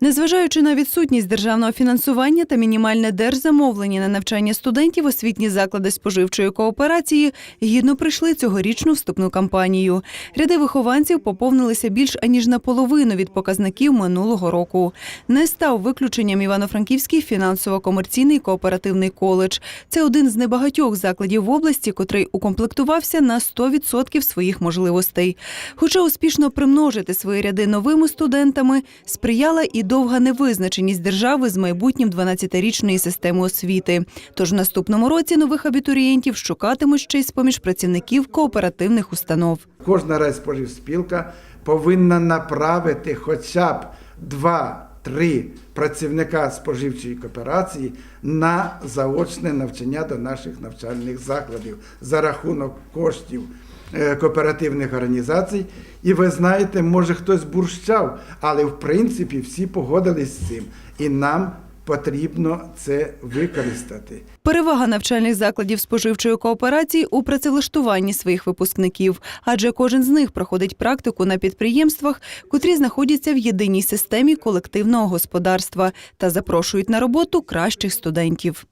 Незважаючи на відсутність державного фінансування та мінімальне держзамовлення на навчання студентів, освітні заклади споживчої кооперації гідно прийшли цьогорічну вступну кампанію. Ряди вихованців поповнилися більш аніж наполовину від показників минулого року. Не став виключенням Івано-Франківський фінансово-комерційний кооперативний коледж. Це один з небагатьох закладів в області, котрий укомплектувався на 100% своїх можливостей. Хоча успішно примножити свої ряди новими студентами сприяла і довга невизначеність держави з майбутнім 12-річної системи освіти. Тож в наступному році нових абітурієнтів шукатимуть ще й з-поміж працівників кооперативних установ. Кожна райспоживспілка повинна направити хоча б два-три працівника споживчої кооперації на заочне навчання до наших навчальних закладів за рахунок коштів е, кооперативних організацій. І ви знаєте, може хтось бурщав, але в принципі всі погодились з цим. І нам потрібно це використати. Перевага навчальних закладів споживчої кооперації у працевлаштуванні своїх випускників, адже кожен з них проходить практику на підприємствах, котрі знаходяться в єдиній системі колективного господарства та запрошують на роботу кращих студентів.